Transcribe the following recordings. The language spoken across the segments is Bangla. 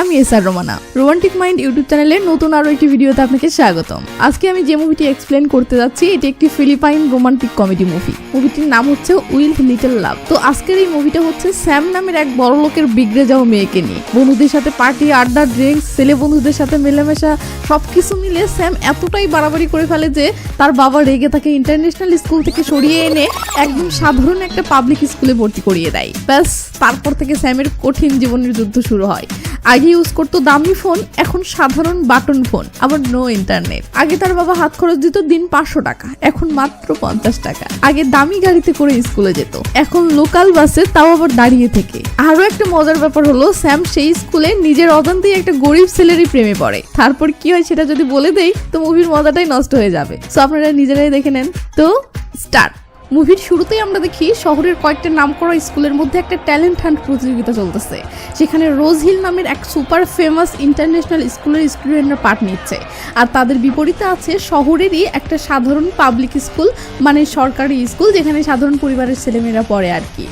আমি S R Romana. Romantic mind YouTube চ্যানেলের নতুন আরও একটি ভিডিওতে আপনাকে স্বাগতম। আজকে আমি যে মুভিটি এক্সপ্লেন করতে যাচ্ছি, এটি একটি ফিলিপাইন রোমান্টিক কমেডি মুভি মুভিটির নাম হচ্ছে উইল লিটল লাভ তো আজকের এই মুভিটা হচ্ছে স্যাম নামের এক বড় লোকের বিগড়ে যাওয়া মেয়েকে নিয়ে। বন্ধুদের সাথে পার্টি আড্ডা ড্রিঙ্কস ছেলে বন্ধুদের সাথে মেলামেশা, সবকিছু মিলে স্যাম এতটাই বাড়াবাড়ি করে ফেলে যে তার বাবা রেগে তাকে ইন্টারন্যাশনাল স্কুল থেকে সরিয়ে এনে একদম সাধারণ একটা পাবলিক স্কুলে ভর্তি করিয়ে দেয়। ব্যাস, তারপর থেকে স্যামের কঠিন জীবনের যুদ্ধ শুরু হয়। আগে ইউজ করতো দামি ফোন, এখন সাধারণ বাটন ফোন, আবার নো ইন্টারনেট আগে তার বাবা হাত খরচ দিত দিন পাঁচশো টাকা, এখন মাত্র পঞ্চাশ টাকা। আগে দামি গাড়িতে করে স্কুলে যেত, এখন লোকাল বাসে তাও আবার দাঁড়িয়ে থেকে। আরও একটা মজার ব্যাপার হলো, স্যাম সেই স্কুলে নিজের অজান্তেই একটা গরিব ছেলেরই প্রেমে পড়ে। তারপর কি হয় সেটা যদি বলে দেই, তো মুভির মজাটাই নষ্ট হয়ে যাবে। সো আপনারা নিজেরাই দেখে নেন। তো স্টার্ট মুভির শুরুতেই আমরা দেখি শহরের কয়েকটা নাম করা স্কুলের মধ্যে একটা ট্যালেন্ট হান্ট প্রতিযোগিতা চলতেছে। সেখানে রোজ হিল নামের এক সুপার ফেমাস ইন্টারন্যাশনাল স্কুলের স্টুডেন্টরা পার্ট নিচ্ছে। আর তাদের বিপরীতে আছে শহরেরই একটা সাধারণ পাবলিক স্কুল মানে সরকারি স্কুল, যেখানে সাধারণ পরিবারের ছেলেমেয়েরা পড়ে আর কি।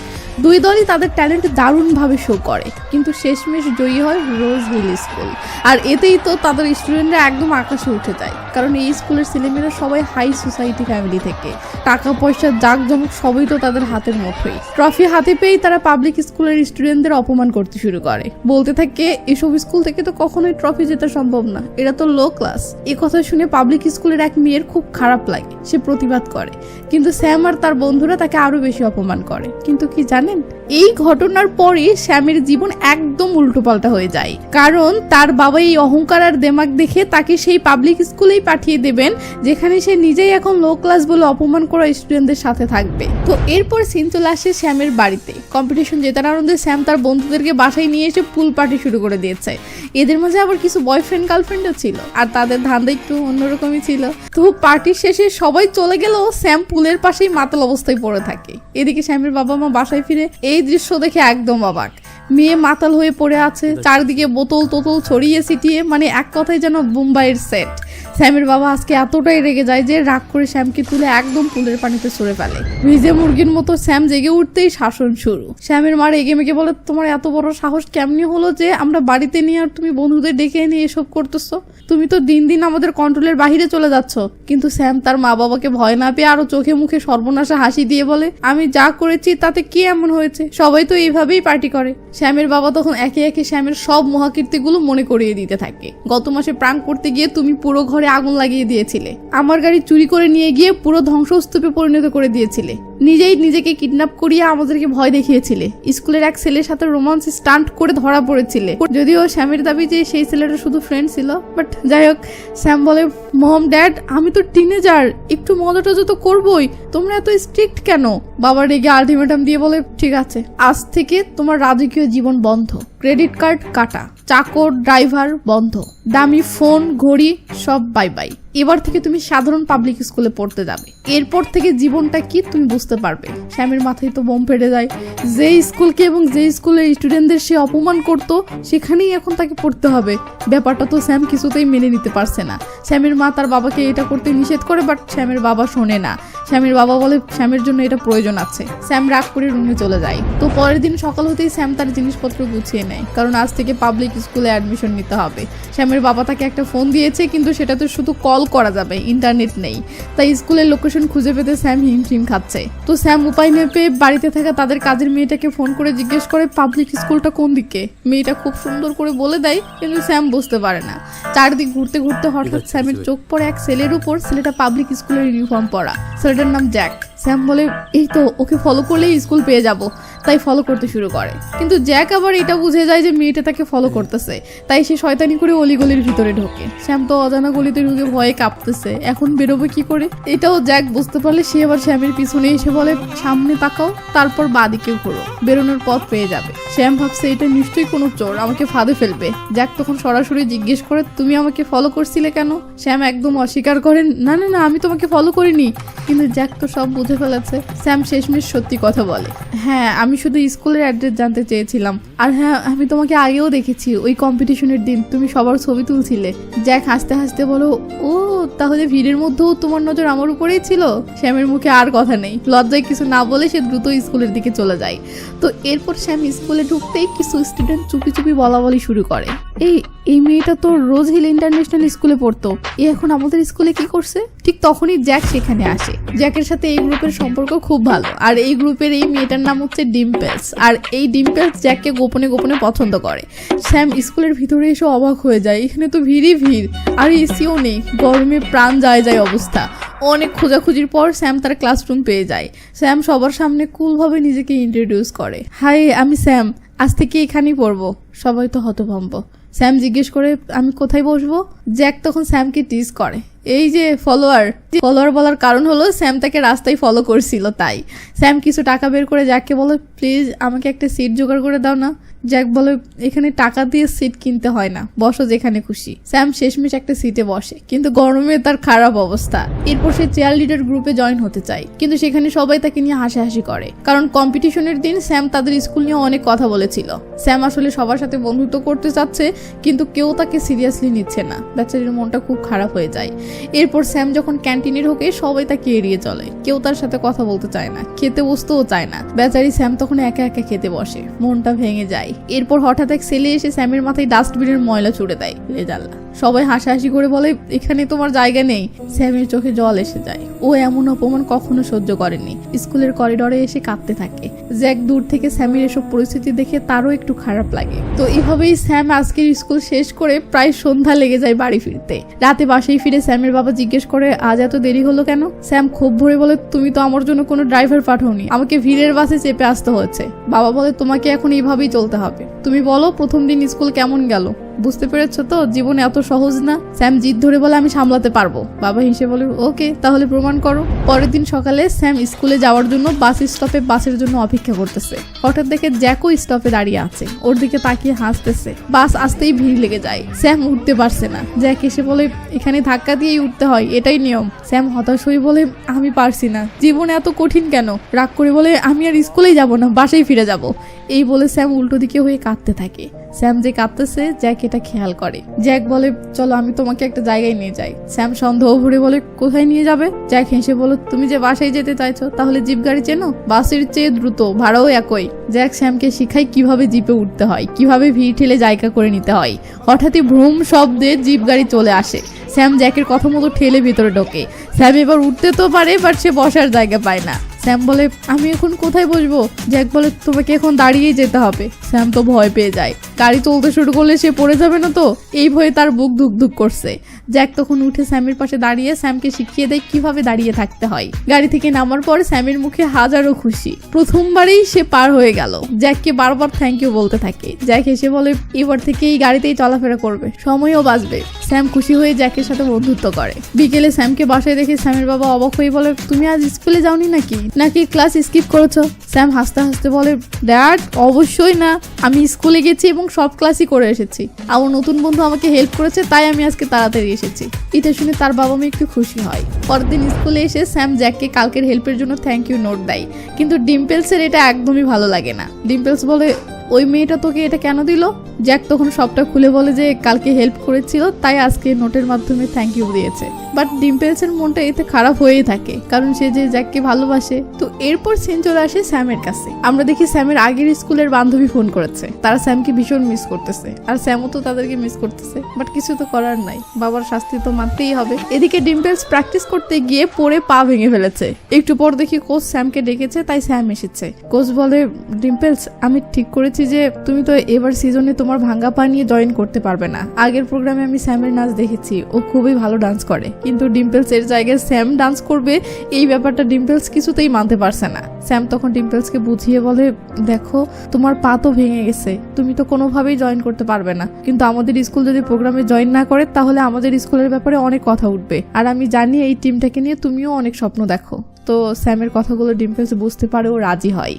দুই দলই তাদের ট্যালেন্ট দারুণভাবে শো করে। কিন্তু শেষমেশ জয়ী হয় রোজ হিল স্কুল আর এতেই তো তাদের স্টুডেন্টরা একদম আকাশে উঠে যায়। কারণ এই স্কুলের ছেলেমেয়েরা সবাই হাই সোসাইটি ফ্যামিলি থেকে। টাকা পয়সা জাঁকজমক সবই তো তাদের হাতের মুঠোই ট্রফি হাতে পেয়েই তারা পাবলিক স্কুলের স্টুডেন্টদের অপমান করতে শুরু করে। বলতে থাকে, এসব স্কুল থেকে তো কখনোই ট্রফি জেতা সম্ভব না। এরা তো লো ক্লাস এ কথা শুনে পাবলিক স্কুলের এক মেয়ের খুব খারাপ লাগে। সে প্রতিবাদ করে। কিন্তু স্যাম আর তার বন্ধুরা তাকে আরও বেশি অপমান করে। কিন্তু কি জানেন? এই ঘটনার পরে শ্যামের জীবন একদম উল্টোপাল্টা হয়ে যায়। কারণ তার বাবা এই অহংকার আর দেমাগ দেখে তাকে সেই পাবলিক স্কুলেই পাঠিয়ে দেবেন, যেখানে সে নিজেই এখন লো ক্লাস বলে অপমান করা স্টুডেন্টদের সাথে থাকবে। তো এরপর সিন চলে আসে শ্যামের বাড়িতে। কম্পিটিশন জেতার আনন্দে শ্যাম তার বন্ধুদেরকে বাসায় নিয়ে এসে পুল পার্টি শুরু করে দিয়েছে। এদের মাঝে আবার কিছু বয়ফ্রেন্ড গার্লফ্রেন্ডও ছিল। আর তাদের ধান্দা একটু অন্যরকমই ছিল। তো পার্টির শেষে সবাই চলে গেলেও শ্যাম পুলের পাশেই মাতাল অবস্থায় পড়ে থাকে। এদিকে শ্যামের বাবা মা বাসায় ফিরে এই দৃশ্য দেখে একদম অবাক। মেয়ে মাতাল হয়ে পড়ে আছে চারদিকে বোতল তোতল ছড়িয়ে ছিটিয়ে মানে এক কথায় যেন মুম্বাইয়ের সেট। স্যামের বাবা আজকে এতটাই রেগে যায় যে রাগ করে শ্যামকে তুলে একদম পুলের পানিতে সরে ফেলে। ভিজে মুরগির মতো শ্যাম জেগে উঠতেই শাসন শুরু। শ্যামের মা রেগে মেগে বলে, তোমার এত বড় সাহস কেমনি হলো যে আমরা বাড়িতে নিয়ে আর তুমি বন্ধুদের ডেকে এনে এসব করতেছো? তুমি তো দিন দিন আমাদের কন্ট্রোলের বাহিরে চলে যাচ্ছ। কিন্তু স্যাম তার মা বাবাকে ভয় না পেয়ে আরও চোখে মুখে সর্বনাশা হাসি দিয়ে বলে, আমি যা করেছি তাতে কি এমন হয়েছে? সবাই তো এইভাবেই পার্টি করে। শ্যামের বাবা তখন একে একে শ্যামের সব মহাকীর্তিগুলো মনে করিয়ে দিতে থাকে। গত মাসে প্রাণ করতে গিয়ে তুমি পুরো ঘরে আগুন লাগিয়ে দিয়েছিলে। আমার গাড়ি চুরি করে নিয়ে গিয়ে পুরো ধ্বংসস্তূপে পরিণত করে দিয়েছিলে। নিজেই নিজেকে কিডন্যাপ করিয়ে আমাদেরকে ভয় দেখিয়েছিলে। স্কুলের এক ছেলের সাথে রোমান্স স্টান্ট করে ধরা পড়েছিলে। যদিও শ্যামের দাবি যে সেই ছেলেটা শুধু ফ্রেন্ড ছিল বাট যাই হোক শ্যাম বলে, মম ড্যাড আমি তো টিনেজার একটু মজা টজা তো করবোই, তোমরা এত স্ট্রিক্ট কেন? বাবা রেগে আলটিমেটাম দিয়ে বলে, ঠিক আছে, আজ থেকে তোমার রাজকীয় জীবন বন্ধ। ক্রেডিট কার্ড কাটা, চাকর ড্রাইভার বন্ধ। দামি ফোন ঘড়ি, সব বাই বাই এবার থেকে তুমি সাধারণ পাবলিক স্কুলে পড়তে যাবে। এরপর থেকে জীবনটা কি তুমি বুঝতে পারবে। শ্যামের মাথায় তো বোম ফেটে যায়। যে স্কুলকে এবং যে স্কুলের স্টুডেন্টদের সে অপমান করত, সেখানেই এখন তাকে পড়তে হবে। ব্যাপারটা তো স্যাম কিছুতেই মেনে নিতে পারছে না। শ্যামের মা তার বাবাকে এটা করতে নিষেধ করে বাট শ্যামের বাবা শোনে না। শ্যামের বাবা বলে শ্যামের জন্য এটা প্রয়োজন আছে। স্যাম রাগ করে রুমে চলে যায়। তো পরের দিন সকাল হতেই স্যাম তার জিনিসপত্র গুছিয়ে নেয়। কারণ আজ থেকে পাবলিক স্কুলে অ্যাডমিশন নিতে হবে। শ্যামের বাবা তাকে একটা ফোন দিয়েছে, কিন্তু সেটা তো শুধু কল করা যাবে ইন্টারনেট নেই। তাই স্কুলের লোকেশন খুঁজে পেতে স্যাম হিমশিম খাচ্ছে। তো স্যাম উপায় না পেয়ে বাড়িতে থাকা তাদের কাজের মেয়েটাকে ফোন করে জিজ্ঞেস করে পাবলিক স্কুলটা কোন দিকে? মেয়েটা খুব সুন্দর করে বলে দেয় কিন্তু স্যাম বুঝতে পারে না। চারদিক ঘুরতে ঘুরতে হঠাৎ স্যামের চোখ পড়ে এক ছেলের উপর। ছেলেটা পাবলিক স্কুলের ইউনিফর্ম পরা। ছেলেটার নাম জ্যাক স্যাম বলে, এই তো, ওকে ফলো করলেই স্কুল পেয়ে যাব। তাই ফলো করতে শুরু করে। কিন্তু জ্যাক আবার এটা বুঝে যায় যে মেয়েটা তাকে ফলো করতেছে। তাই সে শয়তানি করে অলিগলির ভিতরে ঢোকে। শ্যাম তো অজানা গলিতে ঢুকে ভয়ে কাঁপতেছে। এখন বেরোবে কি করে? এটাও জ্যাক বুঝতে পারলে সে আবার শ্যামের পিছনে এসে বলে, সামনে তাকাও, তারপর বাদিকে ঘোরো। বেরোনোর পথ পেয়ে যাবে। শ্যাম ভাবছে, এটা নিশ্চয়ই কোনো চোর, আমাকে ফাঁদে ফেলবে। জ্যাক তখন সরাসরি জিজ্ঞেস করে, তুমি আমাকে ফলো করছিলে কেন? শ্যাম একদম অস্বীকার করেন, না না না, আমি তোমাকে ফলো করিনি। কিন্তু জ্যাক তো সব বুঝে ফেলেছে। স্যাম শেষমেশ সত্যি কথা বলে। হ্যাঁ আমি শুধু স্কুলের অ্যাড্রেস জানতে চেয়েছিলাম। আর হ্যাঁ আমি তোমাকে আগেও দেখেছি, ওই কম্পিটিশনের দিন। তুমি সবার ছবি তুলছিলে। জ্যাক হাসতে হাসতে বলো, ও, তাহলে ভিড়ের মধ্যেও তোমার নজর আমার উপরেই ছিল? শ্যামের মুখে আর কথা নেই। লজ্জায় কিছু না বলে সে দ্রুত স্কুলের দিকে চলে যায়। তো এরপর শ্যাম স্কুলে ঢুকতেই কিছু স্টুডেন্ট চুপি চুপি বলা বলি শুরু করে। এই এই মেয়েটা তো রোজ হিল ইন্টারন্যাশনাল স্কুলে পড়তো। এ এখন আমাদের স্কুলে কি করছে? ঠিক তখনই জ্যাক সেখানে আসে। জ্যাকের সাথে এই গ্রুপের সম্পর্ক খুব ভালো। আর এই গ্রুপের এই মেয়েটার নাম হচ্ছে ডিম্পেলস। আর এই ডিম্পেলস জ্যাককে গোপনে গোপনে পছন্দ করে। স্যাম স্কুলের ভিতরে এসে অবাক হয়ে যায়। এখানে তো ভিড়ই ভিড়। আর এসিও নেই। গরমে প্রাণ যায় যায় অবস্থা। অনেক খোঁজাখুঁজির পর স্যাম তার ক্লাসরুম পেয়ে যায়। স্যাম সবার সামনে কুলভাবে নিজেকে ইন্ট্রোডিউস করে। হাই আমি স্যাম। আজ থেকে এখানেই পড়ব। সবাই তো হতভম্ব। স্যাম জিজ্ঞেস করে আমি কোথায় বসবো? জ্যাক তখন স্যামকে টিজ করে। এই যে ফলোয়ার ফলোয়ার বলার কারণ হলো স্যাম তাকে রাস্তায় ফলো করছিল, তাই। স্যাম কিছু টাকা বের করে জ্যাককে বলে প্লিজ আমাকে একটা সিট জোগাড় করে দাও না। জ্যাক বলে, এখানে টাকা দিয়ে সিট কিনতে হয় না, বসো যেখানে খুশি। স্যাম শেষমেশ একটা সিটে বসে, কিন্তু গরমে তার খারাপ অবস্থা। এরপর সে চেয়ার লিডার গ্রুপে জয়েন হতে চায়, কিন্তু সেখানে সবাই তাকে নিয়ে হাসাহাসি করে। কারণ কম্পিটিশনের দিন স্যাম তাদের স্কুল নিয়ে অনেক কথা বলেছিল। স্যাম আসলে সবার সাথে বন্ধুত্ব করতে চাচ্ছে, কিন্তু কেউ তাকে সিরিয়াসলি নিচ্ছে না। বেচারির মনটা খুব খারাপ হয়ে যায়। এরপর স্যাম যখন ক্যান্টিনে ঢোকে, সবাই তাকে এড়িয়ে চলে। কেউ তার সাথে কথা বলতে চায় না, খেতে বসতেও চায় না। বেচারি স্যাম তখন একা একা খেতে বসে, মনটা ভেঙে যায়। এরপর হঠাৎ এক ছেলে এসে স্যামের মাথায় ডাস্টবিনের ময়লা ছুড়ে দেয়। রেজাল্লা সবাই হাসাহাসি করে বলে, এখানে তোমার জায়গা নেই। স্যামের চোখে জল এসে যায়। ও এমন অপমান কখনো সহ্য করেনি। স্কুলের করিডরে এসে কাঁদতে থাকে। জ্যাক দূর থেকে স্যামের এসব পরিস্থিতি দেখে তারও একটু খারাপ লাগে। তো এভাবেই স্যাম আজকের স্কুল শেষ করে প্রায় সন্ধ্যা লেগে যায় বাড়ি ফিরতে। রাতে বাসায় ফিরে স্যামের বাবা জিজ্ঞেস করে, আজ এত দেরি হলো কেন? স্যাম ক্ষোভ ভরে বলে, তুমি তো আমার জন্য কোনো ড্রাইভার পাঠাওনি। আমাকে ভিড়ের বাসে চেপে আসতে হচ্ছে বাবা বলে, তোমাকে এখন এইভাবেই চলতে হবে। তুমি বলো, প্রথম দিন স্কুল কেমন গেল? বুঝতে পেরেছ তো? জীবন এত সহজ না? স্যাম জিদ ধরে বলে, আমি সামলাতে পারব। বাবা হিসেবে বলে, ওকে, তাহলে প্রমাণ করো। পরের দিন সকালে স্যাম স্কুলে যাওয়ার জন্য বাস স্টপে বাসের জন্য অপেক্ষা করতেছে। হঠাৎ দেখে জ্যাকও স্টপে দাঁড়িয়ে আছে। ওর দিকে তাকিয়ে হাসতেছে। বাস আসতেই ভিড় লেগে যায়। স্যাম উঠতে পারছে না। জ্যাক এসে বলে, এখানে ধাক্কা দিয়েই উঠতে হয়, এটাই নিয়ম। স্যাম হতাশ হয়ে বলে, আমি পারছি না। জীবন এত কঠিন কেন? রাগ করে বলে, আমি আর স্কুলেই যাব না, বাসায় ফিরে যাব। এই বলে স্যাম উল্টো দিকে হয়ে কাঁদতে থাকে। স্যাম যে কাঁদতেছে জ্যাক এটা খেয়াল করে। জ্যাক বলে, চলো, আমি তোমাকে একটা জায়গায় নিয়ে যাই। স্যাম সন্দেহ ভরে বলে, কোথায় নিয়ে যাবে? জ্যাক হেসে বলো, তুমি যে বাসায় যেতে চাইছো, তাহলে জিপ গাড়ি চেনো? বাসের চেয়ে দ্রুত, ভাড়াও একই। জ্যাক স্যামকে শিখায় কীভাবে জিপে উঠতে হয়, কীভাবে ভিড় ঠেলে জায়গা করে নিতে হয়। হঠাৎই ভ্রম শব্দে জিপ গাড়ি চলে আসে। স্যাম জ্যাকের কথা মতো ঠেলে ভিতরে ঢোকে। স্যাম এবার উঠতে তো পারে, বাট সে বসার জায়গা পায় না। স্যাম বলে, আমি এখন কোথায় বসবো? জ্যাক বলে, তোমাকে এখন দাঁড়িয়েই যেতে হবে। স্যাম তো ভয় পেয়ে যায়। গাড়ি চলতে শুরু করলে সে পড়ে যাবে না তো? এই ভয়ে তার বুক ধুক ধুক করছে। জ্যাক তখন উঠে স্যামের পাশে দাঁড়িয়ে স্যামকে শিখিয়ে দেয় কীভাবে দাঁড়িয়ে থাকতে হয়। গাড়ি থেকে নামার পর স্যামের মুখে হাজারো খুশি। প্রথমবারেই সে পার হয়ে গেল। জ্যাককে বারবার থ্যাংক ইউ বলতে থাকে। জ্যাক এসে বলে, এবার থেকে এই গাড়িতেই চলাফেরা করবে। সময়ও বাঁচবে। স্যাম খুশি হয়ে জ্যাকের সাথে বন্ধুত্ব করে। বিকেলে স্যামকে বাসায় দেখে স্যামের বাবা অবাক হয়ে বলে, তুমি আজ স্কুলে যাওনি নাকি? নাকি ক্লাস স্কিপ করেছ? স্যাম হাসতে হাসতে বলে ড্যাড অবশ্যই না। আমি স্কুলে গেছি এবং সব ক্লাসই করে এসেছি। আমার নতুন বন্ধু আমাকে হেল্প করেছে, তাই আমি আজকে তাড়াতাড়ি এসেছি। এটা শুনে তার বাবা মা একটু খুশি হয়। পরের দিন স্কুলে এসে স্যাম জ্যাককে কালকের হেল্পের জন্য থ্যাংক ইউ নোট দেয়। কিন্তু ডিম্পেলসের এটা একদমই ভালো লাগে না। ডিম্পেলস বলে, ওই মেয়েটা তোকে এটা কেন দিল? জ্যাক তখন সবটা খুলে বলে যে, কালকে হেল্প করেছিল, তাই আজকে নোটের মাধ্যমে থ্যাংক ইউ দিয়েছে। বাট ডিম্পেলসের মনটা এতে খারাপ হয়েই থাকে, কারণ সে যে জ্যাককে ভালোবাসে। তো এরপর সেন চলে আসে স্যামের কাছে। আমরা দেখি স্যামের আগের স্কুলের বান্ধবী ফোন করেছে। তারা স্যামকে ভীষণ মিস করতেছে। আর স্যামও তো তাদেরকে মিস করতেছে। বাট কিছু তো করার নাই। বাবার শাস্তি তো মানতেই হবে। এদিকে ডিম্পেলস প্র্যাকটিস করতে গিয়ে পড়ে পা ভেঙে ফেলেছে। একটু পর দেখি কোচ স্যামকে ডেকেছে, তাই স্যাম এসেছে। কোচ বলে, ডিম্পেলস, আমি ঠিক করেছি যে তুমি তো এবার সিজনে তোমার ভাঙ্গা পা নিয়ে জয়েন করতে পারবে না। আগের প্রোগ্রামে আমি স্যামের নাচ দেখেছি। ও খুবই ভালো ডান্স করে। কিন্তু ডিম্পলস এর জায়গায় স্যাম ডান্স করবে, এই ব্যাপারটা ডিম্পলস কিছুতেই মানতে পারছে না। স্যাম তখন ডিম্পলসকে বুঝিয়ে বলে, দেখো, তোমার পা তো ভেঙে গেছে, তুমি তো কোনোভাবেই জয়েন করতে পারবে না। কিন্তু আমাদের স্কুল যদি প্রোগ্রামে জয়েন না করে, তাহলে আমাদের স্কুলের ব্যাপারে অনেক কথা উঠবে। আর আমি জানি এই টিমটাকে নিয়ে তুমিও অনেক স্বপ্ন দেখো। তো স্যামের কথাগুলো ডিম্পলস বুঝতে পারে ও রাজি হয়।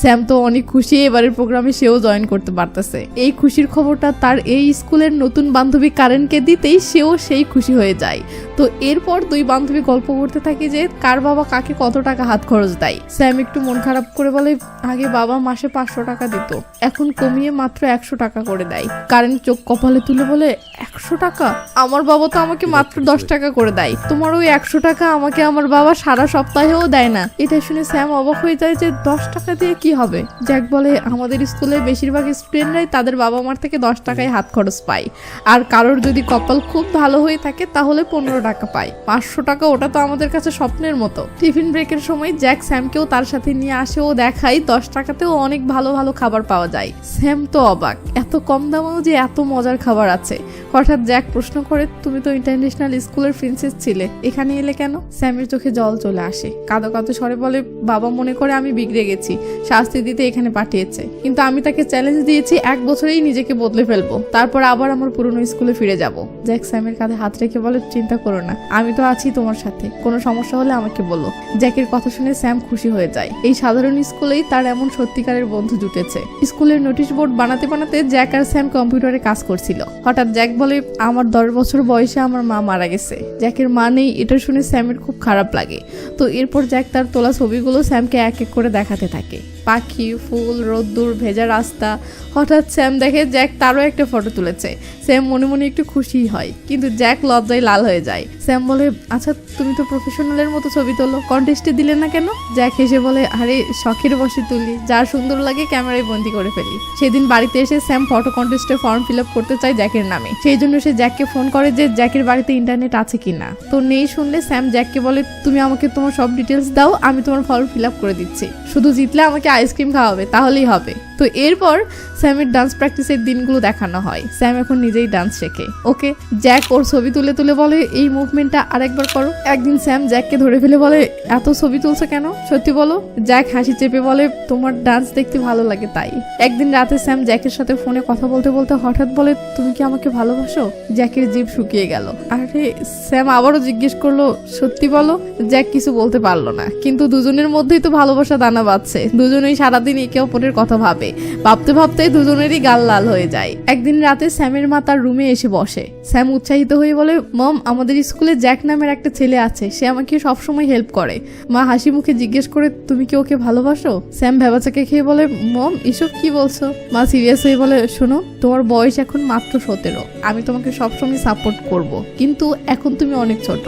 স্যাম তো অনেক খুশি, এবারের প্রোগ্রামে সেও জয়েন করতে পারতেছে। এই খুশির খবরটা তার এই স্কুলের নতুন বান্ধবী কারেনকে দিতেই সেও সেই খুশি হয়ে যায়। তো এরপর দুই বান্ধবী গল্প করতে থাকে যে, কার বাবা কাকে কত টাকা হাত খরচ দেয়? স্যাম একটু মন খারাপ করে বলে, আগে বাবা মাসে পাঁচশো টাকা দিত, এখন কমিয়ে মাত্র একশো টাকা করে দেয়। কারেন চোখ কপালে তুলে বলে, একশো টাকা? আমার বাবা তো আমাকে মাত্র দশ টাকা করে দেয়। তোমার ওই একশো টাকা আমাকে আমার বাবা সারা সপ্তাহে সপ্তাহেও দেয় না। এটা শুনে স্যাম অবাক হয়ে যায় যে দশ টাকা দিয়ে কি হবে? জ্যাক বলে, আমাদের স্কুলের বেশিরভাগ স্টুডেন্টরাই তাদের বাবা মার থেকে দশ টাকায় হাত খরচ পায়। আর কারোর যদি কপাল খুব ভালো হয়ে থাকে, তাহলে পনেরো টাকা পায়। পাঁচশো টাকা ওটা তো আমাদের কাছে স্বপ্নের মতো। টিফিন ব্রেকের সময় জ্যাক স্যামকেও তার সাথে নিয়ে আসে, ও দেখায়, দশ টাকাতেও অনেক ভালো ভালো খাবার পাওয়া যায়। স্যাম তো অবাক। এত কম দামেও যে এত মজার খাবার আছে। হঠাৎ জ্যাক প্রশ্ন করে, তুমি তো ইন্টারন্যাশনাল স্কুলের প্রিন্সেস ছিলে, এখানে এলে কেন? স্যামের চোখে জল চলে আসে। কাঁদো কাঁদো স্বরে বলে, বাবা মনে করে আমি বিগড়ে গেছি। শাস্তি দিতে এখানে পাঠিয়েছে। কিন্তু আমি তাকে চ্যালেঞ্জ দিয়েছি, এক বছরেই নিজেকে বদলে ফেলব। তারপর আবার আমার পুরনো স্কুলে ফিরে যাব। জ্যাক স্যামের কাঁধে হাত রেখে বলে, চিন্তা করো না, আমি তো আছি তোমার সাথে। কোনো সমস্যা হলে আমাকে বলো। জ্যাকের কথা শুনে স্যাম খুশি হয়ে যায়। এই সাধারণ স্কুলেই তার এমন সত্যিকারের বন্ধু জুটেছে। স্কুলের নোটিশ বোর্ড বানাতে বানাতে জ্যাক আর স্যাম কম্পিউটারে কাজ করছিল। হঠাৎ জ্যাক বলে, আমার দশ বছর বয়সে আমার মা মারা গেছে। জ্যাকের মা নেই, এটা শুনে স্যামের খুব খারাপ লাগে। তো এরপর জ্যাক তার তোলা ছবিগুলো স্যামকে এক এক করে দেখাতে থাকে। পাখি, ফুল, রোদ্দুর, ভেজা রাস্তা। হঠাৎ স্যাম দেখে জ্যাক তারও একটা ফটো তুলেছে। স্যাম মনে মনে একটু খুশি হয়, কিন্তু জ্যাক লজ্জায় লাল হয়ে যায়। স্যাম বলে আচ্ছা তুমি তো প্রফেশনালের মতো ছবি তোলো কন্টেস্টে দিলে না কেন? জ্যাক হেসে বলে, আরে, শখের বসে তুলি যার সুন্দর লাগে ক্যামেরায় বন্দি করে ফেলি। সেদিন বাড়িতে এসে স্যাম ফটো কন্টেস্টে ফর্ম ফিল আপ করতে চায় জ্যাকের নামে। সেই জন্য সে জ্যাককে ফোন করে যে, জ্যাকের বাড়িতে ইন্টারনেট আছে কিনা তো নেই শুনলে স্যাম জ্যাককে বলে, তুমি আমাকে তোমার সব ডিটেলস দাও, আমি তোমার ফর্ম ফিল আপ করে দিচ্ছি। শুধু জিতলে আমাকে আইসক্রিম খাওয়াবে, তাহলেই হবে। তো এরপর স্যামের ডান্স প্র্যাকটিসের দিনগুলো দেখানো হয়। স্যাম এখন নিজেই ডান্স শেখে। ওকে, জ্যাক ওর ছবি তুলে তুলে বলে, এই মুভমেন্টটা আরেকবার করো। একদিন স্যাম জ্যাককে ধরে ফেলে বলে, এত ছবি তুলছো কেন? সত্যি বলো? জ্যাক হাসি চেপে বলে, তোমার ডান্স দেখতে ভালো লাগে তাই। একদিন রাতে স্যাম জ্যাকের সাথে ফোনে কথা বলতে বলতে হঠাৎ বলে, তুমি কি আমাকে ভালোবাসো? জ্যাকের জিভ শুকিয়ে গেল। আরে, স্যাম আবারও জিজ্ঞেস করল, সত্যি বলো? জ্যাক কিছু বলতে পারল না। কিন্তু দুজনের মধ্যেই তো ভালোবাসা দানা বাঁধছে। দুজনেই সারাদিন একে অপরের কথা ভাবে। ভাবতে ভাবতে দুজনেরই গাল লাল হয়ে যায়। একদিন রাতে স্যামের মা তার রুমে এসে বসে। স্যাম উৎসাহিত হয়ে বলে, মম, আমাদের স্কুলে জ্যাক নামের একটা ছেলে আছে। সে আমাকে সবসময় হেল্প করে। মা হাসি মুখে জিজ্ঞেস করে, তুমি কি ওকে ভালোবাসো? স্যাম ভেবাচাকে খেয়ে বলে, মম, এসব কি বলছো? মা সিরিয়াস হয়ে বলে, শোনো, তোমার বয়স এখন মাত্র সতেরো। আমি তোমাকে সবসময় সাপোর্ট করব। কিন্তু এখন তুমি অনেক ছোট।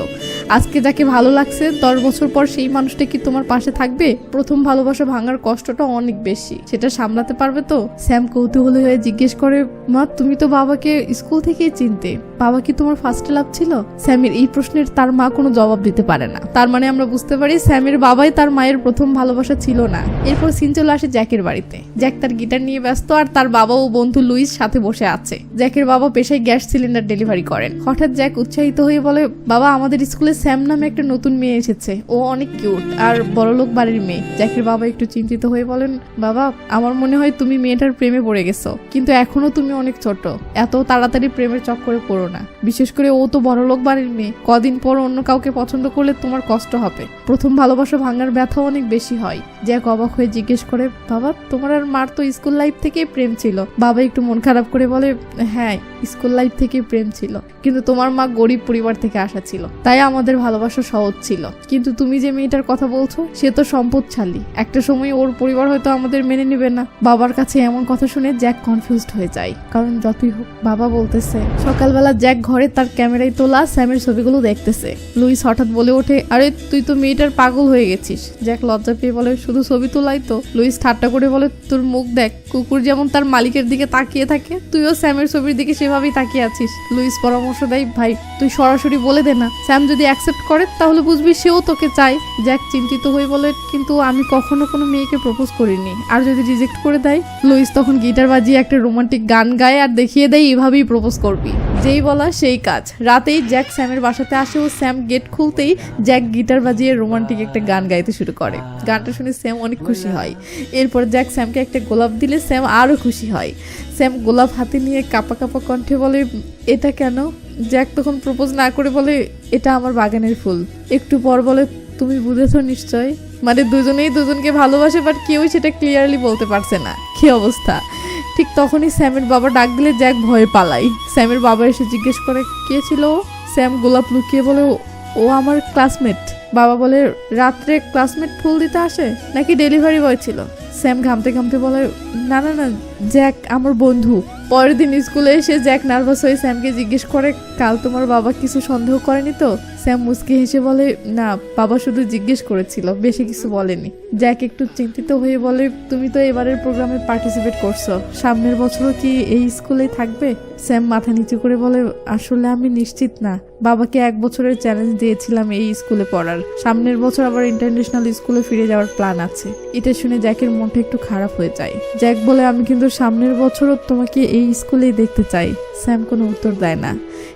আজকে যাকে ভালো লাগছে, দশ বছর পর সেই মানুষটা কি তোমার পাশে থাকবে? প্রথম ভালোবাসা ভাঙার কষ্টটা অনেক বেশি। সেটা সামলাতে পারবে তো? স্যাম কৌতূহলী হয়ে জিজ্ঞেস করে, মা, তুমি তো বাবাকে স্কুল থেকেই চিনতে। বাবা কি তোমার ফার্স্ট লাভ ছিল? স্যামের, এই প্রশ্নের তার মা কোনো জবাব দিতে পারে না। তার মানে আমরা বুঝতে পারি স্যামের বাবাই তার মায়ের প্রথম ভালোবাসা ছিল না। এরপর সিন চলে আসে জ্যাকের বাড়িতে। জ্যাক তার গিটার নিয়ে ব্যস্ত আর তার বাবা ও বন্ধু লুইস সাথে বসে আছে। জ্যাকের বাবা পেশায় গ্যাস সিলিন্ডার ডেলিভারি করেন। হঠাৎ জ্যাক উৎসাহিত হয়ে বলে, বাবা, আমাদের স্কুলে স্যাম নামে একটা নতুন মেয়ে এসেছে। ও অনেক কিউট আর বড়লোক বাড়ির মেয়ে। জ্যাকের বাবা একটু চিন্তিত হয়ে বলেন, বাবা, আমার মনে হয় তুমি মেয়েটার প্রেমে পড়ে গেছো। কিন্তু এখনও তুমি অনেক ছোট। এত তাড়াতাড়ি প্রেমের চক্করে পড়ো না। বিশেষ করে ও তো বড়লোক বাড়ির মেয়ে। কদিন পর অন্য কাউকে পছন্দ করলে তোমার কষ্ট হবে। প্রথম ভালোবাসা ভাঙার ব্যথা অনেক বেশি হয়। জ্যাক অবাক হয়ে জিজ্ঞেস করে, বাবা, তোমার আর মার তো স্কুল লাইফ থেকেই প্রেম ছিল। বাবা একটু মন খারাপ করে বলে হ্যাঁ স্কুল লাইফ থেকেই প্রেম ছিল। কিন্তু তোমার মা গরিব পরিবার থেকে আসা ছিল। তাই আমাদের ভালোবাসা সহজ ছিল। কিন্তু তুমি যে মেয়েটার কথা বলছো, সে তো সম্পদশালী। একটা সময় ওর পরিবার হয়তো আমাদের মেনে নেবে না। বাবার কাছে এমন কথা শুনে জ্যাক কনফিউজড হয়ে যায়। কারণ যতই হোক, বাবা বলতেছে, সকালবেলা জ্যাক ঘরে তার ক্যামেরায় তোলা স্যামের ছবিগুলো দেখতেছে। লুইস হঠাৎ বলে ওঠে, আরে, তুই তো মেয়েটার পাগল হয়ে গেছিস। জ্যাক লজ্জা পেয়ে বলে, শুধু ছবি তোলাই তো। লুইস ঠাট্টা করে বলে, তোর মুখ দেখ, কুকুর যেমন তার মালিকের দিকে তাকিয়ে থাকে, তুইও স্যামের ছবির দিকে সেভাবেই তাকিয়ে আছিস। লুইস পরামর্শ দেয়, ভাই, তুই সরাসরি বলে দে না। স্যাম যদি অ্যাকসেপ্ট করে, তাহলে বুঝবি সেও তোকে চায়। জ্যাক চিন্তিত হয়ে বলে, কিন্তু আমি কখনো কোনো মেয়েকে প্রপোজ করিনি। আর যদি রিজেক্ট করে দেয়, লুইস তখন গিটার বাজিয়ে একটা রোমান্টিক গান গায় আর দেখিয়ে দেয়, এভাবেই প্রপোজ করবি। যেই বলা সেই কাজ। রাতেই জ্যাক স্যামের বাসাতে আসে ও স্যাম গেট খুলতেই জ্যাক গিটার বাজিয়ে রোমান্টিক একটা গান গাইতে শুরু করে। গানটা শুনে স্যাম অনেক খুশি হয়। এরপর জ্যাক স্যামকে একটা গোলাপ দিলে স্যাম আরও খুশি হয়। স্যাম গোলাপ হাতে নিয়ে কাপা কাপা কণ্ঠে বলে, এটা কেন? জ্যাক তখন প্রপোজ না করে বলে, এটা আমার বাগানের ফুল। একটু পর বলে, তুমি বুঝেছ নিশ্চয়? মানে দুজনেই দুজনকে ভালোবাসে, বাট কেউই সেটা ক্লিয়ারলি বলতে পারছে না। কি অবস্থা? ঠিক তখনই স্যামের বাবা ডাক দিলে জ্যাক ভয়ে পালাই স্যামের বাবা এসে জিজ্ঞেস করে, কে ছিল? স্যাম গোলাপ লুকিয়ে বলে "ও- ও আমার ক্লাসমেট। বাবা বলে, রাত্রে ক্লাসমেট ফুল দিতে আসে নাকি ডেলিভারি বয় ছিল? স্যাম ঘামতে ঘামতে বলে, না না না, জ্যাক আমার বন্ধু। পরের দিন স্কুলে এসে জ্যাক নার্ভাস হয়ে স্যামকে জিজ্ঞেস করে, কাল তোমার বাবা কিছু সন্দেহ করেনি তো? স্যাম মুসকে হেসে বলে, না, বাবা শুধু জিজ্ঞেস করেছিল, বেশি কিছু বলেনি। জ্যাক একটু চিন্তিত হয়ে বলে, তুমি তো এবারের প্রোগ্রামে পার্টিসিপেট করছ, সামনের বছরও কি এই স্কুলেই থাকবে? স্যাম মাথা নিচু করে বলে, আসলে আমি নিশ্চিত না। বাবাকে এক বছরের চ্যালেঞ্জ দিয়েছিলাম এই স্কুলে পড়ার। সামনের বছর আবার ইন্টারন্যাশনাল স্কুলে ফিরে যাওয়ার প্ল্যান আছে। এটা শুনে জ্যাকের মনটা একটু খারাপ হয়ে যায়। জ্যাক বলে, আমি কিন্তু সামনের বছরও তোমাকে এই স্কুলেই দেখতে চাই। স্যাম কোনো উত্তর দেয় না।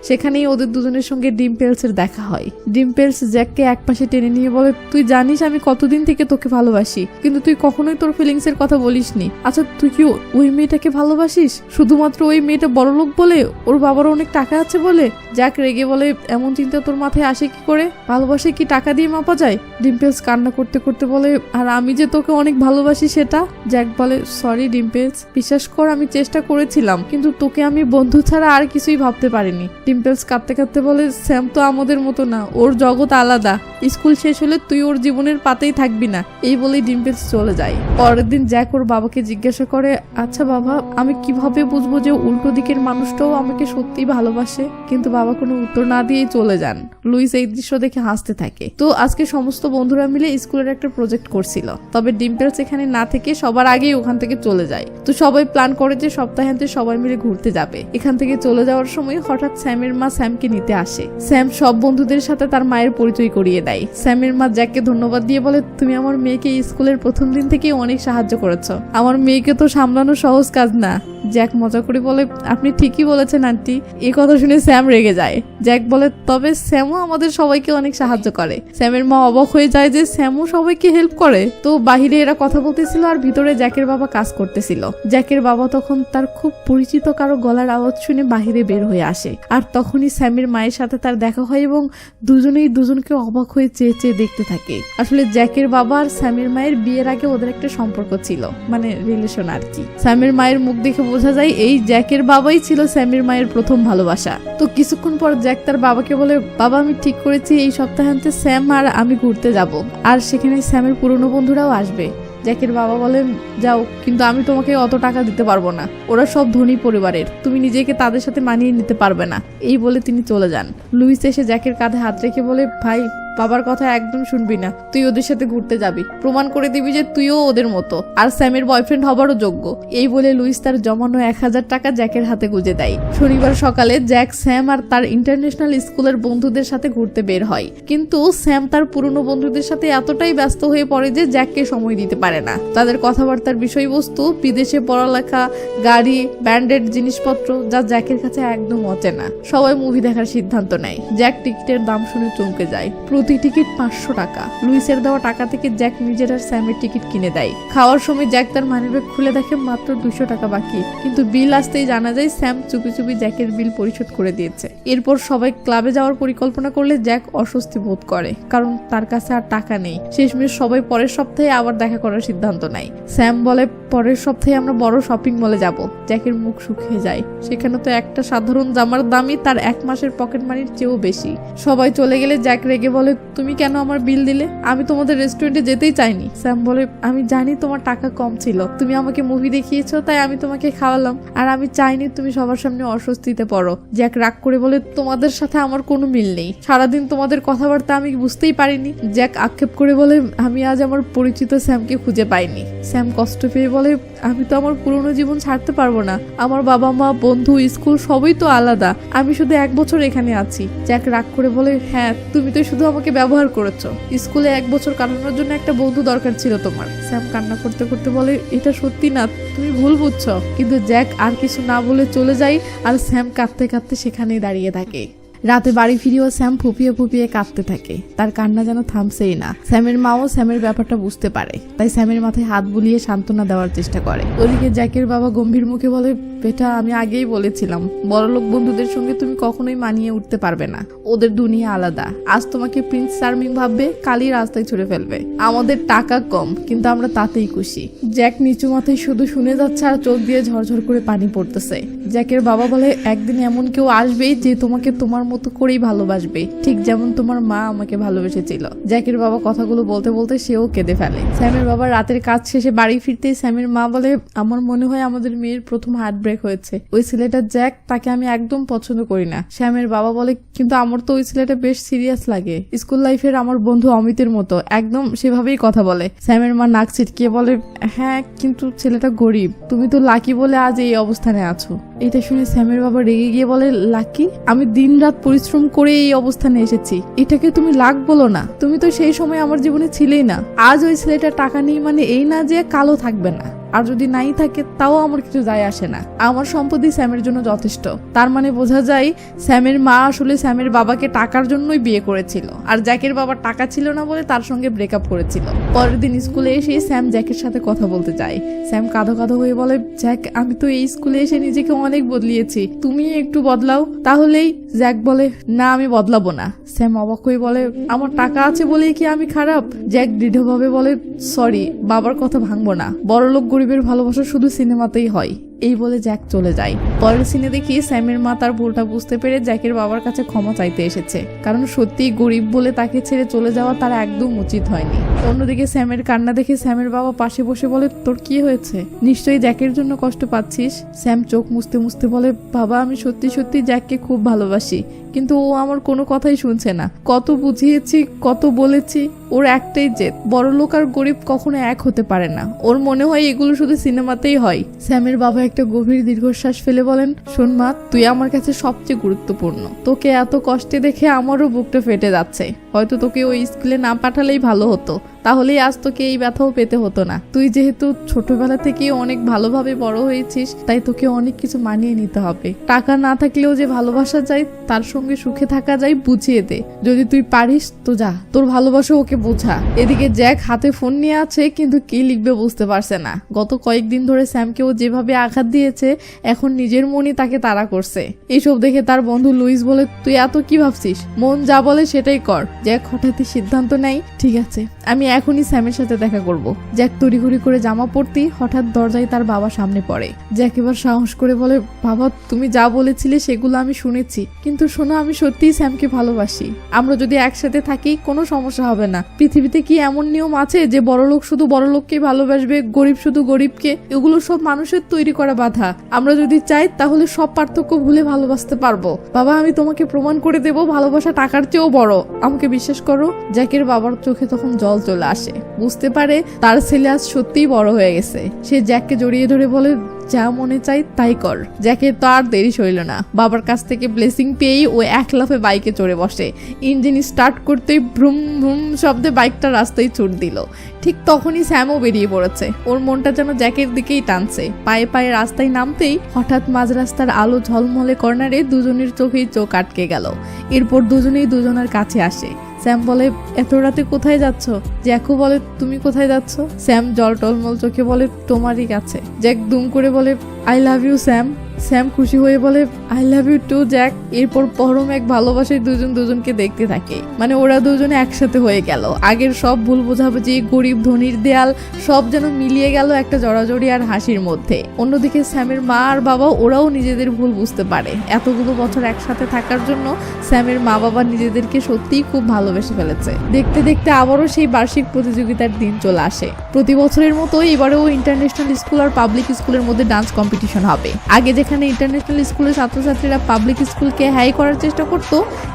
সেখানেই ওদের দুজনের সঙ্গে ডিম্পেলসের দেখা হয়। ডিম্পেলস জ্যাককে একপাশে টেনে নিয়ে বলে, তুই জানিস আমি কতদিন থেকে তোকে ভালোবাসি, কিন্তু তুই কখনোই তোর ফিলিংস এর কথা বলিসনি। আচ্ছা তুই কি ওই মেয়েটাকে ভালোবাসিস? শুধুমাত্র ওই মেয়েটা বড়লোক বলে? ওর বাবার অনেক টাকা আছে বলে? জ্যাক রেগে বলে, এমন চিন্তা তোর মাথায় আসে কি করে? ভালোবাসে কি টাকা দিয়ে মাপা যায়? ডিম্পেলস কান্না করতে করতে বলে, আর আমি যে তোকে অনেক ভালোবাসি সেটা? জ্যাক বলে, সরি ডিম্পেলস বিশ্বাস কর আমি চেষ্টা করেছিলাম, কিন্তু তোকে আমি বন্ধু ছাড়া আর কিছুই ভাবতে পারিনি। ডিম্পেলস কাঁদতে কাঁদতে বলে, স্যাম তো আমাদের মতো না, ওর জগৎ আলাদা। স্কুল শেষ হলে তুই ওর জীবনের পাতেই থাকবি না। এই বলেই ডিম্পেলস চলে যায়। পরের দিন জ্যাক ওর বাবাকে জিজ্ঞাসা করে আচ্ছা বাবা, আমি কীভাবে বুঝব যে উল্টো দিকের মানুষটাও আমাকে সত্যিই ভালোবাসে? কিন্তু বাবা কোনো উত্তর না দিয়েই চলে যান। লুইস এই দৃশ্য দেখে হাসতে থাকে। তো আজকে সমস্ত বন্ধুরা মিলে স্কুলের একটা প্রজেক্ট করছিল। তবে ডিম্পেলস এখানে না থেকে সবার আগেই ওখান থেকে চলে যায়। তো সবাই প্ল্যান করে যে সপ্তাহান্তে সবাই মিলে ঘুরতে যাবে। এখান থেকে চলে যাওয়ার সময় হঠাৎ স্যামের মা স্যামকে নিতে আসে। স্যাম সব বন্ধুদের সাথে তার মায়ের পরিচয় করিয়ে দেয়। স্যামের মা জ্যাককে ধন্যবাদ দিয়ে বলে, তুমি আমার মেয়েকে স্কুলের প্রথম দিন থেকে অনেক সাহায্য করেছ। আমার মেয়েকে তো সামলানো সহজ কাজ না। জ্যাক মজা করে বলে, আপনি ঠিকই বলেছেন, আন্টি। এই কথা শুনে স্যাম রেগে যায়। জ্যাক বলে, তবে স্যামও আমাদের সবাইকে অনেক সাহায্য করে। স্যামের মা অবাক হয়ে যায় যে, স্যামও সবাইকে হেল্প করে? তো বাহিরে এরা কথা বলতেছিল আর ভিতরে জ্যাকের বাবা কাজ করতেছিল। জ্যাকের বাবা তখন তার খুব পরিচিত কারও গলার আওয়াজ বাহিরে বের হয়ে আসে। আর তখনই স্যামের মায়ের সাথে তার দেখা হয় এবং দুজনেই দুজনকে অবাক হয়ে চেয়ে চেয়ে দেখতে থাকে। আসলে জ্যাকের বাবা আর স্যামের মায়ের বিয়ের আগে ওদের একটা সম্পর্ক ছিল মানে রিলেশন আর কি। স্যামের মায়ের মুখ দেখে বোঝা যায় এই জ্যাকের বাবাই ছিল স্যামের মায়ের প্রথম ভালোবাসা। তো কিছুক্ষণ পর জ্যাক তার বাবাকে বলে, বাবা, আমি ঠিক করেছি, এই সপ্তাহান্তে স্যাম আর আমি ঘুরতে যাব। আর সেখানে স্যামের পুরনো বন্ধুরাও আসবে। জ্যাকের বাবা বলেন, যাও, কিন্তু আমি তোমাকে অত টাকা দিতে পারব না। ওরা সব ধনী পরিবারের। তুমি নিজেকে তাদের সাথে মানিয়ে নিতে পারবে না। এই বলে তিনি চলে যান। লুইস এসে জ্যাকের কাঁধে হাত রেখে বলে, ভাই বাবার কথা একদম শুনবি না। তুই ওদের সাথে ঘুরতে যাবি। প্রমাণ করে দিবি যে তুইও ওদের মতো। আর স্যামের বয়ফ্রেন্ড হবারও যোগ্য। এই বলে লুইস তার জমানো এক হাজার টাকা জ্যাকের হাতে গুঁজে দেয়। শনিবার সকালে জ্যাক, স্যাম আর তার ইন্টারন্যাশনাল স্কুলের বন্ধুদের সাথে ঘুরতে বের হয়। কিন্তু স্যাম তার পুরনো বন্ধুদের সাথে এতটাই ব্যস্ত হয়ে পড়ে যে জ্যাককে সময় দিতে পারে না। তাদের কথাবার্তার বিষয়বস্তু, বিদেশে পড়ালেখা, গাড়ি, ব্যান্ডেড জিনিসপত্র, যা জ্যাকের কাছে একদম অচেনা। সবাই মুভি দেখার সিদ্ধান্ত নেয়। জ্যাক টিকিটের দাম শুনে চমকে যায়। প্রতি টিকিট পাঁচশো টাকা। লুইসের দেওয়া টাকা থেকে জ্যাক নিজের আর স্যামের টিকিট কিনে দেয়। খাওয়ার সময় জ্যাক তার মানিব্যাগ খুলে দেখে মাত্র দুশো টাকা বাকি। কিন্তু বিল আসতেই জানা যায় স্যাম চুপি চুপি জ্যাকের বিল পরিশোধ করে দিয়েছে। এরপর সবাই ক্লাবে যাওয়ার পরিকল্পনা করলে জ্যাক অস্বস্তি বোধ করে, কারণ তার কাছে আর টাকা নেই। শেষমেশ সবাই পরের সপ্তাহে আবার দেখা করার সিদ্ধান্ত নেয়। স্যাম বলে, পরের সপ্তাহে আমরা বড় শপিং মলে যাব। জ্যাকের মুখ শুকিয়ে যায়। সেখানে তো একটা সাধারণ জামার দামই তার এক মাসের পকেট মানির চেয়েও বেশি। সবাই চলে গেলে জ্যাক রেগে বলে তুমি কেন আমার বিল দিলে? আমি তোমাদের রেস্টুরেন্টে যেতেই চাইনি। স্যাম বলে, আমি জানি তোমার টাকা কম ছিল। তুমি আমাকে মুভি দেখিয়েছো, তাই আমি তোমাকে খাওয়ালাম। আর আমি চাইনি তুমি সবার সামনে অস্বস্তিতে পড়ো। জ্যাক রাগ করে বলে, তোমাদের সাথে আমার কোনো মিল নেই। সারাদিন তোমাদের কথাবার্তা আমি বুঝতেই পারিনি। জ্যাক আক্ষেপ করে বলে, আমি আজ আমার পরিচিত স্যামকে খুঁজে পাইনি। স্যাম কষ্ট পেয়ে বলে আমি তো আমার পুরনো জীবন ছাড়তে পারব না। আমার বাবা, মা, বন্ধু, স্কুল সবই তো আলাদা। আমি শুধু এক বছর এখানে আছি। জ্যাক রাগ করে বলে হ্যাঁ তুমি তো শুধু আমাকে ব্যবহার করেছ। স্কুলে এক বছর কাটানোর জন্য একটা বন্ধু দরকার ছিল তোমার। স্যাম কান্না করতে করতে বলে, এটা সত্যি না, তুমি ভুল বুঝছ। কিন্তু জ্যাক আর কিছু না বলে চলে যায় আর স্যাম কাঁদতে কাঁদতে সেখানেই দাঁড়িয়ে থাকে। রাতে বাড়ি ফিরেও স্যাম ফুপিয়ে ফুপিয়ে কাঁদতে থাকে। তার কান্না যেন থামছেই না। স্যামের মাও স্যামের ব্যাপারটা বুঝতে পারে। তাই স্যামের মাথায় হাত বুলিয়ে সান্ত্বনা দেওয়ার চেষ্টা করে। ওদিকে জ্যাকের বাবা গম্ভীর মুখে বলে, বেটা, আমি আগেই বলেছিলাম, বড়লোক বন্ধুদের সঙ্গে তুমি কখনোই মানিয়ে উঠতে পারবে না। ওদের দুনিয়া আলাদা। আজ তোমাকে প্রিন্স চার্মিং ভাববে, কালই রাস্তায় ছুড়ে ফেলবে। আমাদের টাকা কম, কিন্তু আমরা তাতেই খুশি। জ্যাক নিচু মাথায় শুধু শুনে যাচ্ছে আর চোখ দিয়ে ঝরঝর করে পানি পড়তেছে। জ্যাকের বাবা বলে, একদিন এমন কেউ আসবেই যে তোমাকে তোমার মতো করেই ভালোবাসবে। ঠিক যেমন তোমার মা আমাকে ভালোবেসেছিল। জ্যাকের বাবা কথাগুলো বলতে বলতে সেও কেঁদে ফেলে। স্যামের বাবা রাতের কাজ শেষে বাড়ি ফিরতে স্যামের মা বলে, আমার মনে হয় আমাদের মেয়ের প্রথম হার্ট ব্রেক হয়েছে। ওই ছেলেটা জ্যাক, তাকে আমি একদম পছন্দ করি না। শ্যামের বাবা বলে, কিন্তু আমার তো ওই ছেলেটা বেশ সিরিয়াস লাগে। স্কুল লাইফের আমার বন্ধু অমিতের মতো। একদম সেভাবেই কথা বলে। স্যামের মা নাক ছিটকিয়ে বলে হ্যাঁ কিন্তু ছেলেটা গরিব। তুমি তো লাকি বলে আজ এই অবস্থানে আছো। এটা শুনে স্যামের বাবা রেগে গিয়ে বলে, লাকি? আমি দিনরাত পরিশ্রম করে এই অবস্থানে এসেছি। এটাকে তুমি লাগ বলো না। তুমি তো সেই সময় আমার জীবনে ছিলেই না। আজ ওই ছেলেটা টাকা নেই মানে এই না যে কালো থাকবে না। আর যদি নাই থাকে, তাও আমার কিছু যায় আসে না। আমার সম্পত্তি স্যামের জন্য যথেষ্ট। তার মানে বোঝা যায়, স্যামের মা আসলে স্যামের বাবাকে টাকার জন্যই বিয়ে করেছিল। আর জ্যাকের বাবার টাকা ছিল না বলে তার সঙ্গে ব্রেকআপ করেছিল। পরের দিন স্কুলে এসে স্যাম জ্যাকের সাথে কথা বলতে যায়। স্যাম কাঁদো কাঁদো হয়ে বলে, জ্যাক, আমি তো এই স্কুলে এসে নিজেকে অনেক বদলিয়েছি। তুমি একটু বদলাও। তাহলেই জ্যাক বলে, না, আমি বদলাবো না। স্যাম অবাক হয়ে বলে, আমার টাকা আছে বলেই কি আমি খারাপ? জ্যাক দৃঢ়ভাবে বলে, সরি, বাবার কথা ভাঙবো না। বড়লোক গরিবের ভালোবাসা শুধু সিনেমাতেই হয়। এই বলে জ্যাক চলে যায়। পরের সিনে দেখি স্যামের মা তার ভুলটা বুঝতে পেরে জ্যাকের বাবার কাছে ক্ষমা চাইতে এসেছে। কারণ সত্যিই গরিব বলে তাকে ছেড়ে চলে যাওয়া তার একদম উচিত হয়নি। অন্যদিকে স্যামের কান্না দেখে স্যামের বাবা পাশে বসে বলে, তোর কি হয়েছে? নিশ্চয়ই জ্যাকের জন্য কষ্ট পাচ্ছিস? স্যাম চোখ মুছতে মুছতে বলে, বাবা, আমি সত্যি সত্যি জ্যাককে খুব ভালোবাসি। কিন্তু ও আমার কোনো কথাই শুনছে না। কত বুঝিয়েছি, কত বলেছি, ওর একটাই জেদ। বড় লোক আর গরিব কখনো এক হতে পারে না। ওর মনে হয় এগুলো শুধু সিনেমাতেই হয়। স্যামের বাবা একটা গভীর দীর্ঘশ্বাস ফেলে বলেন, শোন মা, তুই আমার কাছে সবচেয়ে গুরুত্বপূর্ণ। তোকে এত কষ্টে দেখে আমারও বুকটা ফেটে যাচ্ছে। হয়তো তোকে ওই স্কুলে না পাঠালেই ভালো হতো। তাহলেই আজ তোকে এই ব্যথাও পেতে হতো না। তুই যেহেতু ছোটবেলা থেকে অনেক ভালোভাবে বড় হয়েছিস, তাই তোকে অনেক কিছু মানিয়ে নিতে হবে। টাকা না থাকলেও যে ভালোবাসা যায়, তার সঙ্গে সুখে থাকা যায় বুঝিয়ে দে। যদি তুই পারিস, তো যা। তোর ভালোবাসা ওকে বোঝা। এদিকে জ্যাক হাতে ফোন নিয়ে আছে, কিন্তু কি লিখবে বুঝতে পারছে না। গত কয়েকদিন ধরে স্যামকে ও যেভাবে আঘাত দিয়েছে, এখন নিজের মনই তাকে তাড়া করছে। এইসব দেখে তার বন্ধু লুইস বলে, তুই এত কি ভাবছিস? মন যা বলে সেটাই কর। জ্যাক হঠাৎই সিদ্ধান্ত নেয়, ঠিক আছে, আমি এখনই স্যামের সাথে দেখা করব। জ্যাক তড়িঘড়ি করে জামা পরতেই হঠাৎ দরজায় তার বাবা সামনে পড়ে। জ্যাক এবার সাহস করে বলে, বাবা, তুমি যা বলেছিলে সেগুলো আমি শুনেছি। কিন্তু শোনো, আমি সত্যিই স্যামকে ভালোবাসি। আমরা যদি একসাথে থাকি, কোনো সমস্যা হবে না। পৃথিবীতে কি এমন নিয়ম আছে যে বড়লোক শুধু বড়লোককেই ভালোবাসবে, গরিব শুধু গরিবকে? এগুলো সব মানুষের তৈরি করা বাধা। আমরা যদি চাই, তাহলে সব পার্থক্য ভুলে ভালোবাসতে পারব। বাবা, আমি তোমাকে প্রমাণ করে দেব, ভালোবাসা টাকার চেয়েও বড়। আমাকে বিশ্বাস করো, জ্যাকের বাবার চোখে তখন জল চলে আসে। বুঝতে পারে তার ছেলে আজ সত্যিই বড় হয়ে গেছে। সে জ্যাককে জড়িয়ে ধরে বলে যা মনে চাই তাই কর। জ্যাকের তো আর দেরি সইল না। বাবার কাছ থেকে ব্লেসিং পেয়েই ও এক লাফে বাইকে চড়ে বসে। ইঞ্জিন স্টার্ট করতেই ভ্রুম ভ্রুম শব্দে বাইকটা রাস্তায় ছুট দিল। ঠিক তখনই স্যামও বেরিয়ে পড়েছে। ওর মনটা যেন জ্যাকের দিকেই টানছে। পায়ে পায়ে রাস্তায় নামতেই হঠাৎ মাঝ রাস্তার আলো ঝলমলে কর্নারে দুজনের চোখেই চোখ আটকে গেল। এরপর দুজনেই দুজনের কাছে আসে। স্যাম বলে, এত রাতে কোথায় যাচ্ছ? জ্যাকও বলে, তুমি কোথায় যাচ্ছ? স্যাম জল টলমল চোখে বলে, তোমারই কাছে। জ্যাক দুম করে বলে I love you Sam Sam খুশি হয়ে বলে I love you too Jack. এরপর পরম এক ভালোবাসায় দুজন দুজনকে দেখতে থাকে। মানে ওরা দুজনে একসাথে হয়ে গেল। আগের সব ভুল বোঝাবুঝি, গরিব ধনির দেয়াল, সব যেন মিলিয়ে গেল একটা জড়াজড়ি আর হাসির মধ্যে। অন্যদিকে স্যামের মা আর বাবা, ওরাও নিজেদের ভুল বুঝতে পারে। এতগুলো বছর একসাথে থাকার জন্য স্যামের মা বাবা নিজেদেরকে সত্যিই খুব ভালোবেসে ফেলেছে। দেখতে দেখতে আবারও সেই বার্ষিক প্রতিযোগিতার দিন চলে আসে। প্রতি বছরের মতো এবারেও ইন্টারন্যাশনাল স্কুল আর পাবলিক স্কুলের মধ্যে ডান্স কম্পিটিশন হবে। আগে যেখানে ইন্টারন্যাশনাল স্কুলের ছাত্রছাত্রীরা পাবলিক স্কুলকে হাই করার চেষ্টা করত,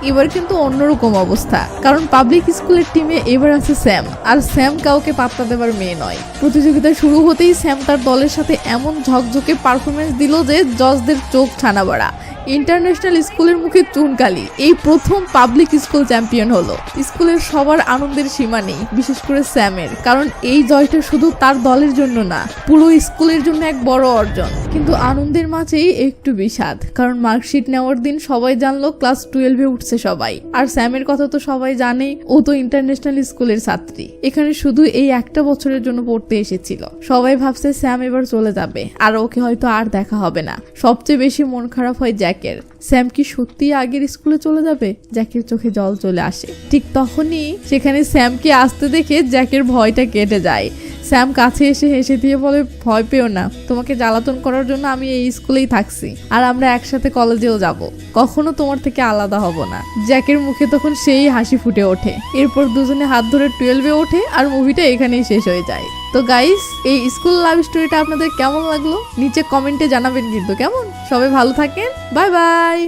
এবার কিন্তু অন্যরকম অবস্থা। কারণ পাবলিক স্কুলের টিমে এবার আছে স্যাম আর স্যাম কাউকে পাত্তা দেবার মেয়ে নয়। প্রতিযোগিতা শুরু হতেই স্যাম তার দলের সাথে এমন ঝকঝকে পারফরমেন্স দিল যে জজদের চোখ ছানা বাড়া। ইন্টারন্যাশনাল স্কুলের মুখে চুনকালি। এই প্রথম পাবলিক স্কুল চ্যাম্পিয়ন হলো। স্কুলের সবার আনন্দের সীমা নেই, বিশেষ করে স্যামের। কারণ এই জয়টা শুধু তার দলের জন্য না, পুরো স্কুলের জন্য এক বড় অর্জন। কিন্তু আনন্দের মাঝেই একটু বিষাদ, কারণ মার্কশিট নেওয়ার দিন সবাই জানলো ক্লাস টুয়েলভে উঠছে সবাই। আর স্যামের কথা তো সবাই জানেই ও তো ইন্টারন্যাশনাল স্কুলের ছাত্রী। এখানে শুধু এই একটা বছরের জন্য পড়তে এসেছিল। সবাই ভাবছে স্যাম এবার চলে যাবে, আর ওকে হয়তো আর দেখা হবে না। সবচেয়ে বেশি মন খারাপ হয় জ্যাকের। স্যাম কি সত্যি আগের স্কুলে চলে যাবে? জ্যাকের চোখে জল চলে আসে। ঠিক তখনই সেখানে স্যামকে আসতে দেখে জ্যাকের ভয়টা কেটে যায়। স্যাম কাছে এসে হেসে দিয়ে বলে, ভয় পেও না, তোমাকে জ্বালাতন করার জন্য আমি এই স্কুলেই থাকছি আর আমরা একসাথে কলেজেও যাব। কখনো তোমার থেকে আলাদা হব না। জ্যাকের মুখে তখন সেই হাসি ফুটে ওঠে। এরপর দুজনে হাত ধরে টুয়েলভে ওঠে আর মুভিটা এখানেই শেষ হয়ে যায়। তো গাইস, এই স্কুল লাভ স্টোরিটা আপনাদের কেমন লাগল? নিচে কমেন্টে জানাবেন কিন্তু, কেমন? সবাই ভালো থাকেন, বাই বাই!